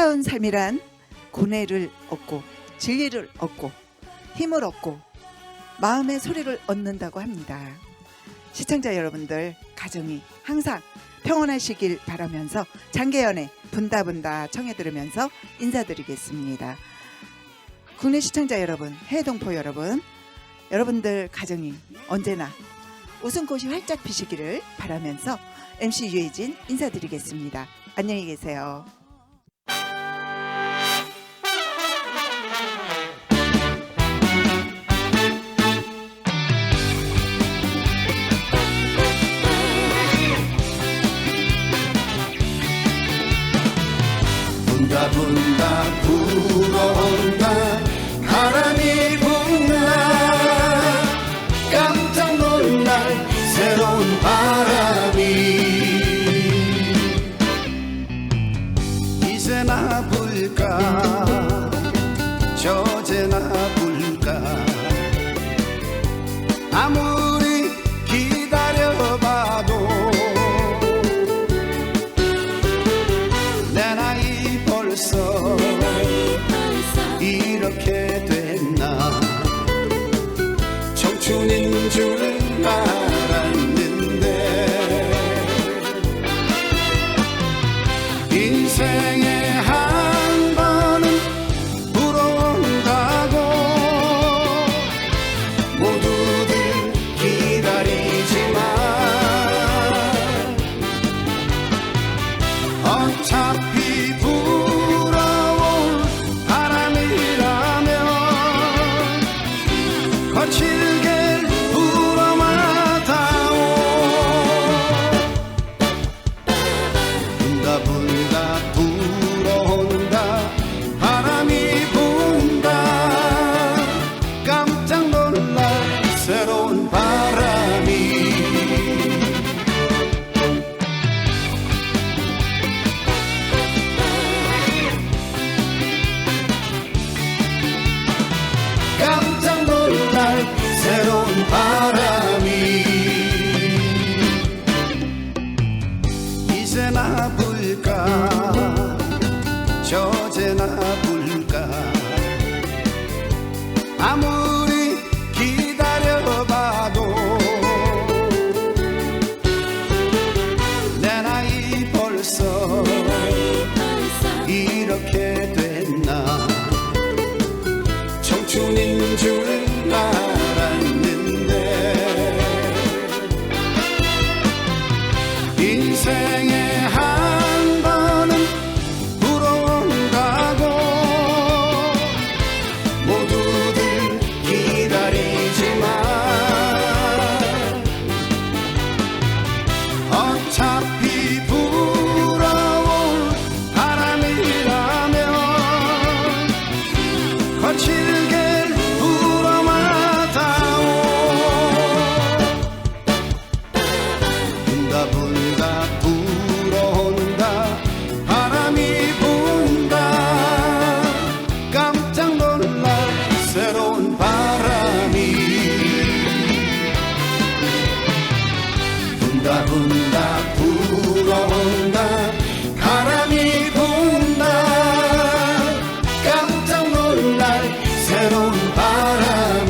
아름다운 삶이란 고뇌를 얻고 진리를 얻고 힘을 얻고 마음의 소리를 얻는다고 합니다. 시청자 여러분들 가정이 항상 평온하시길 바라면서 장계연의 분다분다 청해 들으면서 인사드리겠습니다. 국내 시청자 여러분, 해외 동포 여러분, 여러분들 가정이 언제나 웃음꽃이 활짝 피시기를 바라면서 MC 유혜진 인사드리겠습니다. 안녕히 계세요. 분다 분다 불어온다 바람이 분다. 깜짝 놀랄 새로운 바람이. 이제나 불까? 저제나 불까? 아무 줄 알았는데. 인생에 한 번은 불어온다고 모두들 기다리지만 어차피 불 있을까? 저제나 불까? 아무리 기다려봐도 내 나이 벌써 바람이 분다 분다 불어온다. 바람이 분다. 깜짝 놀랄 새로운 바람